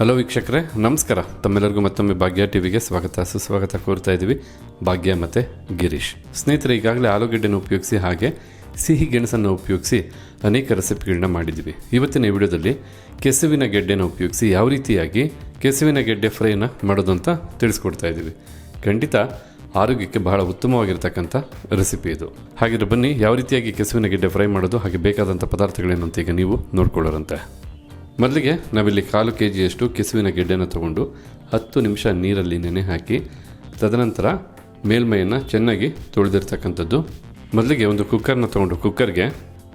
Hello ವೀಕ್ಷಕರೇ, ನಮಸ್ಕಾರ. ತಮ್ಮೆಲ್ಲರಿಗೂ ಮತ್ತೊಮ್ಮೆ ಭಾಗ್ಯ ಟಿವಿಗೆ ಸ್ವಾಗತ. ಸುಸ್ವಾಗತ ಕೋರ್ತಾ ಇದ್ದೀವಿ ಭಾಗ್ಯ ಮತ್ತು ಗಿರೀಶ್. ಸ್ನೇಹಿತರೆ, ಈಗಾಗಲೇ ಆಲೂಗೆಡ್ಡೆನ ಉಪಯೋಗಿಸಿ ಹಾಗೆ ಸಿಹಿ ಗೆಣಸನ್ನು ಉಪಯೋಗಿಸಿ ಅನೇಕ ರೆಸಿಪಿಗಳನ್ನ ಮಾಡಿದ್ದೀವಿ. ಇವತ್ತಿನ ವಿಡಿಯೋದಲ್ಲಿ ಕೆಸುವಿನ ಗೆಡ್ಡೆನ ಉಪಯೋಗಿಸಿ ಯಾವ ರೀತಿಯಾಗಿ ಕೆಸುವಿನ ಗೆಡ್ಡೆ ಫ್ರೈನ ಮಾಡೋದು ಅಂತ ತಿಳಿಸ್ಕೊಡ್ತಾ ಇದ್ದೀವಿ. ಖಂಡಿತ ಆರೋಗ್ಯಕ್ಕೆ ಬಹಳ ಉತ್ತಮವಾಗಿರ್ತಕ್ಕಂಥ ರೆಸಿಪಿ ಇದು. ಹಾಗಿದ್ರೆ ಬನ್ನಿ, ಯಾವ ರೀತಿಯಾಗಿ ಕೆಸುವಿನ ಗೆಡ್ಡೆ ಫ್ರೈ ಮಾಡೋದು, ಹಾಗೆ ಬೇಕಾದಂಥ ಪದಾರ್ಥಗಳೇನು ಅಂತ ಈಗ ನೀವು ನೋಡ್ಕೊಳ್ಳೋರಂತೆ. ಮೊದಲಿಗೆ ನಾವಿಲ್ಲಿ ಕಾಲು ಕೆ ಜಿಯಷ್ಟು ಕೆಸುವಿನ ಗೆಡ್ಡೆನ ತಗೊಂಡು ಹತ್ತು ನಿಮಿಷ ನೀರಲ್ಲಿ ನೆನೆ ಹಾಕಿ, ತದನಂತರ ಮೇಲ್ಮೈಯನ್ನು ಚೆನ್ನಾಗಿ ತೊಳೆದಿರ್ತಕ್ಕಂಥದ್ದು. ಮೊದಲಿಗೆ ಒಂದು ಕುಕ್ಕರ್ನ ತೊಗೊಂಡು ಕುಕ್ಕರ್ಗೆ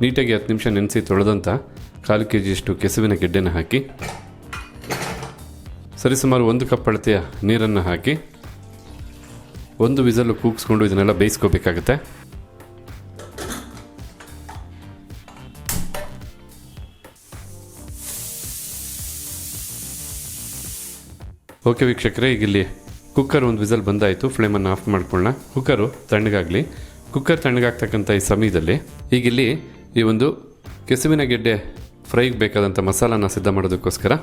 ನೀಟಾಗಿ ಹತ್ತು ನಿಮಿಷ ನೆನೆಸಿ ತೊಳೆದಂಥ ಕಾಲು ಕೆ ಜಿಯಷ್ಟು ಕೆಸುವಿನ ಗೆಡ್ಡೆನ ಹಾಕಿ, ಸರಿಸುಮಾರು ಒಂದು ಕಪ್ ಅಳತೆಯ ನೀರನ್ನು ಹಾಕಿ, ಒಂದು ವಿಸಲು ಕೂಗಿಸ್ಕೊಂಡು ಇದನ್ನೆಲ್ಲ ಬೇಯಿಸ್ಕೋಬೇಕಾಗತ್ತೆ. ಓಕೆ ವೀಕ್ಷಕರೇ ಈಗ ಇಲ್ಲಿ ಕುಕ್ಕರ್ ಒಂದು ವಿಸಲ್ ಬಂದಾಯಿತು, ಫ್ಲೇಮನ್ನು ಆಫ್ ಮಾಡ್ಕೊಳ್ಳೋಣ. ಕುಕ್ಕರು ತಣ್ಣಗಾಗಲಿ. ಕುಕ್ಕರ್ ತಣ್ಣಗಾಗ್ತಕ್ಕಂಥ ಈ ಸಮಯದಲ್ಲಿ ಈಗ ಇಲ್ಲಿ ಈ ಒಂದು ಕೆಸುವಿನ ಗೆಡ್ಡೆ ಫ್ರೈಗೆ ಬೇಕಾದಂಥ ಮಸಾಲಾನ ಸಿದ್ಧ ಮಾಡೋದಕ್ಕೋಸ್ಕರ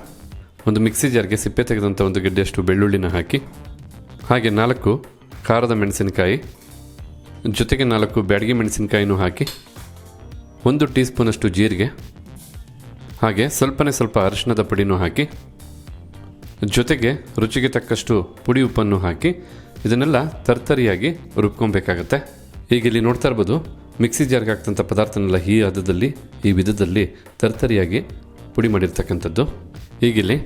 ಒಂದು ಮಿಕ್ಸಿ ಜಾರ್ಗೆ ಸಿಪ್ಪೆ ತೆಗೆದಂಥ ಒಂದು ಗೆಡ್ಡೆಯಷ್ಟು ಬೆಳ್ಳುಳ್ಳಿನ ಹಾಕಿ, ಹಾಗೆ ನಾಲ್ಕು ಖಾರದ ಮೆಣಸಿನಕಾಯಿ, ಜೊತೆಗೆ ನಾಲ್ಕು ಬ್ಯಾಡಗಿ ಮೆಣಸಿನಕಾಯಿನೂ ಹಾಕಿ, ಒಂದು ಟೀ ಸ್ಪೂನಷ್ಟು ಜೀರಿಗೆ, ಹಾಗೆ ಸ್ವಲ್ಪನೇ ಸ್ವಲ್ಪ ಅರಿಶಿಣದ ಪುಡಿನೂ ಹಾಕಿ ಜೊತೆಗೆ ರುಚಿಗೆ ತಕ್ಕಷ್ಟು ಪುಡಿ ಉಪ್ಪನ್ನು ಹಾಕಿ ಇದನ್ನೆಲ್ಲ ತರ್ತರಿಯಾಗಿ ರುಬ್ಕೊಬೇಕಾಗತ್ತೆ. ಈಗ ಇಲ್ಲಿ ನೋಡ್ತಾ ಇರ್ಬೋದು, ಮಿಕ್ಸಿ ಜಾರ್ಗೆ ಹಾಕ್ತಂಥ ಪದಾರ್ಥನೆಲ್ಲ ಈ ಹದದಲ್ಲಿ, ಈ ವಿಧದಲ್ಲಿ ತರ್ತರಿಯಾಗಿ ಪುಡಿ ಮಾಡಿರ್ತಕ್ಕಂಥದ್ದು. ಈಗಿಲ್ಲಿ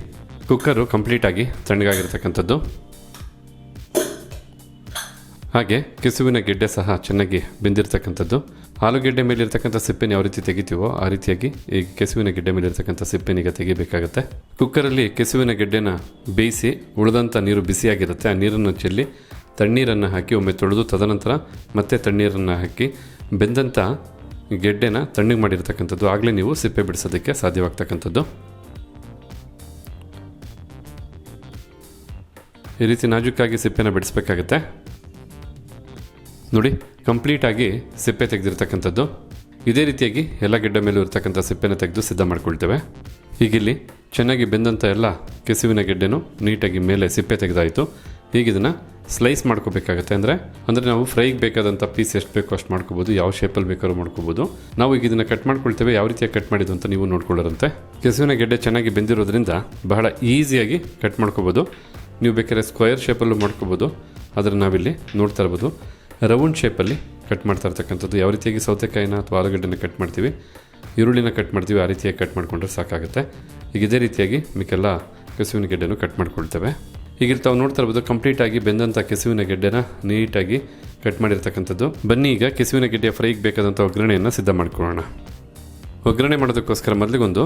ಕುಕ್ಕರು ಕಂಪ್ಲೀಟಾಗಿ ತಣ್ಣಗಾಗಿರ್ತಕ್ಕಂಥದ್ದು. ಹಾಗೆ ಕೆಸುವಿನ ಗೆಡ್ಡೆ ಸಹ ಚೆನ್ನಾಗಿ ಬೆಂದಿರ್ತಕ್ಕಂಥದ್ದು. ಆಲೂಗೆಡ್ಡೆ ಮೇಲೆ ಇರತಕ್ಕಂಥ ಸಿಪ್ಪೆನ ಯಾವ ರೀತಿ ತೆಗಿತೀವೋ ಆ ರೀತಿಯಾಗಿ ಈ ಕೆಸುವಿನ ಗೆಡ್ಡೆ ಮೇಲೆ ಇರ್ತಕ್ಕಂಥ ಸಿಪ್ಪೆನೀಗ ತೆಗಿಬೇಕಾಗತ್ತೆ. ಕುಕ್ಕರಲ್ಲಿ ಕೆಸುವಿನ ಗೆಡ್ಡೆನ ಬೇಯಿಸಿ ಉಳಿದಂಥ ನೀರು ಬಿಸಿಯಾಗಿರುತ್ತೆ. ಆ ನೀರನ್ನು ಚೆಲ್ಲಿ ತಣ್ಣೀರನ್ನು ಹಾಕಿ ಒಮ್ಮೆ ತೊಳೆದು ತದನಂತರ ಮತ್ತೆ ತಣ್ಣೀರನ್ನು ಹಾಕಿ ಬೆಂದಂಥ ಗೆಡ್ಡೆನ ತಣ್ಣಗೆ ಮಾಡಿರ್ತಕ್ಕಂಥದ್ದು. ಆಗಲೇ ನೀವು ಸಿಪ್ಪೆ ಬಿಡಿಸೋದಕ್ಕೆ ಸಾಧ್ಯವಾಗ್ತಕ್ಕಂಥದ್ದು. ಈ ರೀತಿ ನಾಜೂಕಾಗಿ ಸಿಪ್ಪೆನ ಬಿಡಿಸ್ಬೇಕಾಗತ್ತೆ. ನೋಡಿ, ಕಂಪ್ಲೀಟಾಗಿ ಸಿಪ್ಪೆ ತೆಗೆದಿರ್ತಕ್ಕಂಥದ್ದು. ಇದೇ ರೀತಿಯಾಗಿ ಎಲ್ಲ ಗೆಡ್ಡೆ ಮೇಲೂ ಇರತಕ್ಕಂಥ ಸಿಪ್ಪೆನ ತೆಗೆದು ಸಿದ್ಧ ಮಾಡ್ಕೊಳ್ತೇವೆ. ಈಗಿಲ್ಲಿ ಚೆನ್ನಾಗಿ ಬೆಂದಂಥ ಎಲ್ಲ ಕೆಸುವಿನ ಗೆಡ್ಡೆನೂ ನೀಟಾಗಿ ಮೇಲೆ ಸಿಪ್ಪೆ ತೆಗೆದಾಯಿತು. ಈಗ ಇದನ್ನು ಸ್ಲೈಸ್ ಮಾಡ್ಕೋಬೇಕಾಗತ್ತೆ ಅಂದರೆ ಅಂದರೆ ನಾವು ಫ್ರೈಗೆ ಬೇಕಾದಂಥ ಪೀಸ್ ಎಷ್ಟು ಬೇಕೋ ಅಷ್ಟು ಮಾಡ್ಕೋಬೋದು, ಯಾವ ಶೇಪಲ್ಲಿ ಬೇಕಾದ್ರೂ ಮಾಡ್ಕೋಬೋದು. ನಾವು ಈಗ ಇದನ್ನು ಕಟ್ ಮಾಡ್ಕೊಳ್ತೇವೆ, ಯಾವ ರೀತಿಯಾಗಿ ಕಟ್ ಮಾಡಿದ್ದು ಅಂತ ನೀವು ನೋಡ್ಕೊಳ್ಳೋರಂತೆ. ಕೆಸುವಿನ ಗೆಡ್ಡೆ ಚೆನ್ನಾಗಿ ಬೆಂದಿರೋದ್ರಿಂದ ಬಹಳ ಈಸಿಯಾಗಿ ಕಟ್ ಮಾಡ್ಕೋಬೋದು. ನೀವು ಬೇಕಾದ್ರೆ ಸ್ಕ್ವಯರ್ ಶೇಪಲ್ಲೂ ಮಾಡ್ಕೋಬೋದು. ಅದನ್ನು ನಾವಿಲ್ಲಿ ನೋಡ್ತಾ ಇರ್ಬೋದು. ರೌಂಡ್ ಶೇಪಲ್ಲಿ ಕಟ್ ಮಾಡ್ತಾ ಇರ್ತಕ್ಕಂಥದ್ದು. ಯಾವ ರೀತಿಯಾಗಿ ಸೌತೆಕಾಯಿನ ಅಥವಾ ಆಲೂಗಡ್ಡೆನ ಕಟ್ ಮಾಡ್ತೀವಿ, ಈರುಳ್ಳಿನ ಕಟ್ ಮಾಡ್ತೀವಿ, ಆ ರೀತಿಯಾಗಿ ಕಟ್ ಮಾಡಿಕೊಂಡ್ರೆ ಸಾಕಾಗುತ್ತೆ. ಈಗ ಇದೇ ರೀತಿಯಾಗಿ ಮಿಕ್ಕೆಲ್ಲ ಕೆಸುವಿನ ಗೆಡ್ಡೆನೂ ಕಟ್ ಮಾಡ್ಕೊಳ್ತೇವೆ. ಈಗ ತಾವು ನೋಡ್ತಾ ಇರ್ಬೋದು ಕಂಪ್ಲೀಟಾಗಿ ಬೆಂದಂಥ ಕೆಸುವಿನ ಗೆಡ್ಡೆನ ನೀಟಾಗಿ ಕಟ್ ಮಾಡಿರ್ತಕ್ಕಂಥದ್ದು. ಬನ್ನಿ ಈಗ ಕೆಸುವಿನ ಗೆಡ್ಡೆಯ ಫ್ರೈಗೆ ಬೇಕಾದಂಥ ಒಗ್ಗರಣೆಯನ್ನು ಸಿದ್ಧ ಮಾಡ್ಕೊಳ್ಳೋಣ. ಒಗ್ಗರಣೆ ಮಾಡೋದಕ್ಕೋಸ್ಕರ ಮೊದಲಿಗೊಂದು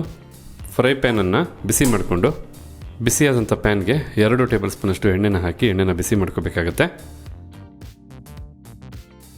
ಫ್ರೈ ಪ್ಯಾನನ್ನು ಬಿಸಿ ಮಾಡಿಕೊಂಡು, ಬಿಸಿಯಾದಂಥ ಪ್ಯಾನ್ಗೆ ಎರಡು ಟೇಬಲ್ ಸ್ಪೂನಷ್ಟು ಎಣ್ಣೆನ ಹಾಕಿ ಎಣ್ಣೆನ ಬಿಸಿ ಮಾಡ್ಕೋಬೇಕಾಗತ್ತೆ.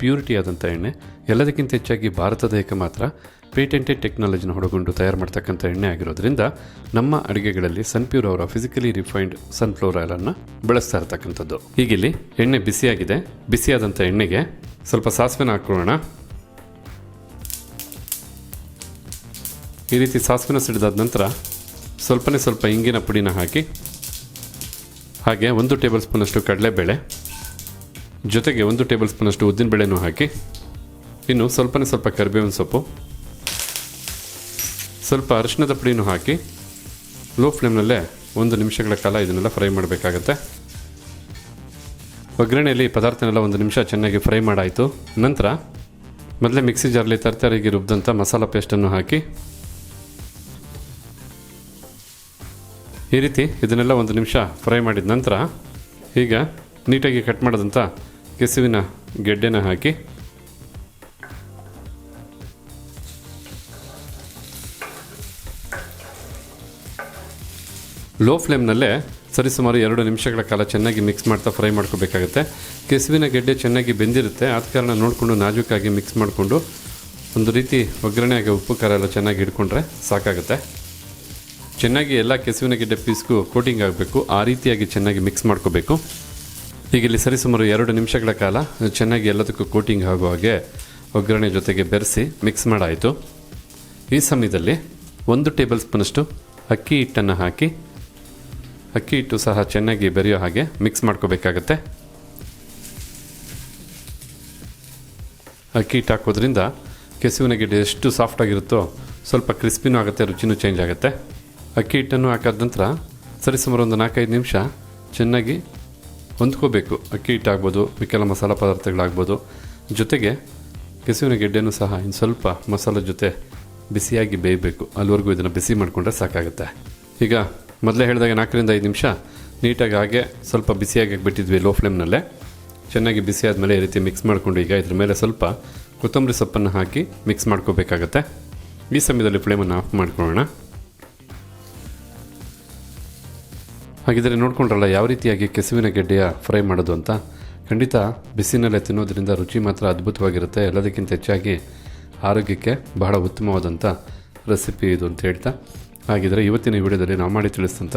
ಪ್ಯೂರಿಟಿ ಆದಂಥ ಎಣ್ಣೆ, ಎಲ್ಲದಕ್ಕಿಂತ ಹೆಚ್ಚಾಗಿ ಭಾರತದ ದೇಹಕ್ಕೆ ಮಾತ್ರ ಪೇಟೆಂಟೆಡ್ ಟೆಕ್ನಾಲಜಿನ ಹೊಡಗೊಂಡು ತಯಾರು ಮಾಡ್ತಕ್ಕಂಥ ಎಣ್ಣೆ ಆಗಿರೋದ್ರಿಂದ ನಮ್ಮ ಅಡುಗೆಗಳಲ್ಲಿ ಸನ್ಪ್ಯೂರ್ ಅವರ ಫಿಸಿಕಲಿ ರಿಫೈನ್ಡ್ ಸನ್ಫ್ಲವರ್ ಆಯಿಲನ್ನು ಬಳಸ್ತಾ ಇರ್ತಕ್ಕಂಥದ್ದು. ಹೀಗಿಲ್ಲಿ ಎಣ್ಣೆ ಬಿಸಿಯಾಗಿದೆ. ಬಿಸಿಯಾದಂಥ ಎಣ್ಣೆಗೆ ಸ್ವಲ್ಪ ಸಾಸಿವೆನ ಹಾಕೊಳ್ಳೋಣ. ಈ ರೀತಿ ಸಾಸಿವೆನ ಸಿಡಿದಾದ ನಂತರ ಸ್ವಲ್ಪನೇ ಸ್ವಲ್ಪ ಇಂಗಿನ ಪುಡಿನ ಹಾಕಿ, ಹಾಗೆ ಒಂದು ಟೇಬಲ್ ಸ್ಪೂನಷ್ಟು ಕಡಲೆಬೇಳೆ ಜೊತೆಗೆ ಒಂದು ಟೇಬಲ್ ಸ್ಪೂನಷ್ಟು ಉದ್ದಿನಬೇಳೆನೂ ಹಾಕಿ, ಇನ್ನು ಸ್ವಲ್ಪನೇ ಸ್ವಲ್ಪ ಕರಿಬೇವಿನ ಸೊಪ್ಪು, ಸ್ವಲ್ಪ ಅರಿಶಿನದ ಪುಡಿನೂ ಹಾಕಿ ಲೋ ಫ್ಲೇಮ್ನಲ್ಲೇ ಒಂದು ನಿಮಿಷಗಳ ಕಾಲ ಇದನ್ನೆಲ್ಲ ಫ್ರೈ ಮಾಡಬೇಕಾಗತ್ತೆ. ಒಗ್ಗರಣೆಯಲ್ಲಿ ಪದಾರ್ಥನೆಲ್ಲ ಒಂದು ನಿಮಿಷ ಚೆನ್ನಾಗಿ ಫ್ರೈ ಮಾಡಾಯಿತು. ನಂತರ ಮೊದಲೇ ಮಿಕ್ಸಿ ಜಾರ್ಲಿ ತರತರಿಗೆ ರುಬ್ಬಿದಂಥ ಮಸಾಲ ಪೇಸ್ಟನ್ನು ಹಾಕಿ, ಈ ರೀತಿ ಇದನ್ನೆಲ್ಲ ಒಂದು ನಿಮಿಷ ಫ್ರೈ ಮಾಡಿದ ನಂತರ ಈಗ ನೀಟಾಗಿ ಕಟ್ ಮಾಡಿದಂಥ ಕೆಸುವಿನ ಗೆಡ್ಡೆನ ಹಾಕಿ. ಲೋ ಫ್ಲೇಮ್ನಲ್ಲೇ ಸರಿಸುಮಾರು ಎರಡು ನಿಮಿಷಗಳ ಕಾಲ ಚೆನ್ನಾಗಿ ಮಿಕ್ಸ್ ಮಾಡ್ತಾ ಫ್ರೈ ಮಾಡ್ಕೋಬೇಕಾಗುತ್ತೆ. ಕೆಸುವಿನ ಗೆಡ್ಡೆ ಚೆನ್ನಾಗಿ ಬೆಂದಿರುತ್ತೆ. ಆದ ಕಾರಣ ನೋಡಿಕೊಂಡು ನಾಜೂಕಾಗಿ ಮಿಕ್ಸ್ ಮಾಡಿಕೊಂಡು ಒಂದು ರೀತಿ ಒಗ್ಗರಣೆಯಾಗಿ ಉಪ್ಪು, ಖಾರ ಎಲ್ಲ ಚೆನ್ನಾಗಿ ಹಿಡ್ಕೊಂಡ್ರೆ ಸಾಕಾಗುತ್ತೆ. ಚೆನ್ನಾಗಿ ಎಲ್ಲ ಕೆಸುವಿನ ಗೆಡ್ಡೆ ಪೀಸ್ಗೂ ಕೋಟಿಂಗ್ ಆಗಬೇಕು. ಆ ರೀತಿಯಾಗಿ ಚೆನ್ನಾಗಿ ಮಿಕ್ಸ್ ಮಾಡ್ಕೋಬೇಕು. ಈಗ ಇಲ್ಲಿ ಸರಿಸುಮಾರು ಎರಡು ನಿಮಿಷಗಳ ಕಾಲ ಚೆನ್ನಾಗಿ ಎಲ್ಲದಕ್ಕೂ ಕೋಟಿಂಗ್ ಆಗುವ ಹಾಗೆ ಒಗ್ಗರಣೆ ಜೊತೆಗೆ ಬೆರೆಸಿ ಮಿಕ್ಸ್ ಮಾಡಾಯಿತು. ಈ ಸಮಯದಲ್ಲಿ ಒಂದು ಟೇಬಲ್ ಸ್ಪೂನಷ್ಟು ಅಕ್ಕಿ ಹಿಟ್ಟನ್ನು ಹಾಕಿ, ಅಕ್ಕಿ ಹಿಟ್ಟು ಸಹ ಚೆನ್ನಾಗಿ ಬೆರೆಯೋ ಹಾಗೆ ಮಿಕ್ಸ್ ಮಾಡ್ಕೋಬೇಕಾಗತ್ತೆ. ಅಕ್ಕಿ ಹಿಟ್ಟು ಹಾಕೋದ್ರಿಂದ ಕೆಸುವಿನ ಗಿಡ ಎಷ್ಟು ಸಾಫ್ಟ್ ಆಗಿರುತ್ತೋ ಸ್ವಲ್ಪ ಕ್ರಿಸ್ಪಿನೂ ಆಗುತ್ತೆ, ರುಚಿನೂ ಚೇಂಜ್ ಆಗುತ್ತೆ. ಅಕ್ಕಿ ಹಿಟ್ಟನ್ನು ಹಾಕಾದ ನಂತರ ಸರಿಸುಮಾರು ಒಂದು ನಾಲ್ಕೈದು ನಿಮಿಷ ಚೆನ್ನಾಗಿ ಹೊಂದ್ಕೋಬೇಕು. ಅಕ್ಕಿ ಹಿಟ್ಟಾಗ್ಬೋದು, ಮಿಕ್ಕೆಲ್ಲ ಮಸಾಲ ಪದಾರ್ಥಗಳಾಗ್ಬೋದು. ಜೊತೆಗೆ ಕೆಸುವಿನ ಗೆಡ್ಡೆನೂ ಸಹ ಇನ್ನು ಸ್ವಲ್ಪ ಮಸಾಲೆ ಜೊತೆ ಬಿಸಿಯಾಗಿ ಬೇಯಬೇಕು. ಅಲ್ಲಿವರೆಗೂ ಇದನ್ನು ಬಿಸಿ ಮಾಡಿಕೊಂಡ್ರೆ ಸಾಕಾಗುತ್ತೆ. ಈಗ ಮೊದಲೇ ಹೇಳಿದಾಗ ನಾಲ್ಕರಿಂದ ಐದು ನಿಮಿಷ ನೀಟಾಗಿ ಹಾಗೆ ಸ್ವಲ್ಪ ಬಿಸಿಯಾಗಿ ಬಿಟ್ಟಿದ್ವಿ ಲೋ ಫ್ಲೇಮ್ನಲ್ಲೇ ಚೆನ್ನಾಗಿ ಬಿಸಿ ಆದಮೇಲೆ ಈ ರೀತಿ ಮಿಕ್ಸ್ ಮಾಡಿಕೊಂಡು ಈಗ ಇದ್ರ ಮೇಲೆ ಸ್ವಲ್ಪ ಕೊತ್ತಂಬರಿ ಸೊಪ್ಪನ್ನು ಹಾಕಿ ಮಿಕ್ಸ್ ಮಾಡ್ಕೋಬೇಕಾಗತ್ತೆ. ಈ ಸಮಯದಲ್ಲಿ ಫ್ಲೇಮನ್ನು ಆಫ್ ಮಾಡ್ಕೊಳ್ಳೋಣ. ಹಾಗಿದ್ರೆ ನೋಡ್ಕೊಂಡ್ರಲ್ಲ, ಯಾವ ರೀತಿಯಾಗಿ ಕೆಸುವಿನ ಗೆಡ್ಡೆಯ ಫ್ರೈ ಮಾಡೋದು ಅಂತ? ಖಂಡಿತ ಬಿಸಿನಲ್ಲೇ ತಿನ್ನೋದ್ರಿಂದ ರುಚಿ ಮಾತ್ರ ಅದ್ಭುತವಾಗಿರುತ್ತೆ. ಎಲ್ಲದಕ್ಕಿಂತ ಹೆಚ್ಚಾಗಿ ಆರೋಗ್ಯಕ್ಕೆ ಬಹಳ ಉತ್ತಮವಾದಂಥ ರೆಸಿಪಿ ಇದು ಅಂತ ಹೇಳ್ತಾ. ಹಾಗಿದ್ರೆ ಇವತ್ತಿನ ವಿಡಿಯೋದಲ್ಲಿ ನಾವು ಮಾಡಿ ತಿಳಿಸಿದಂಥ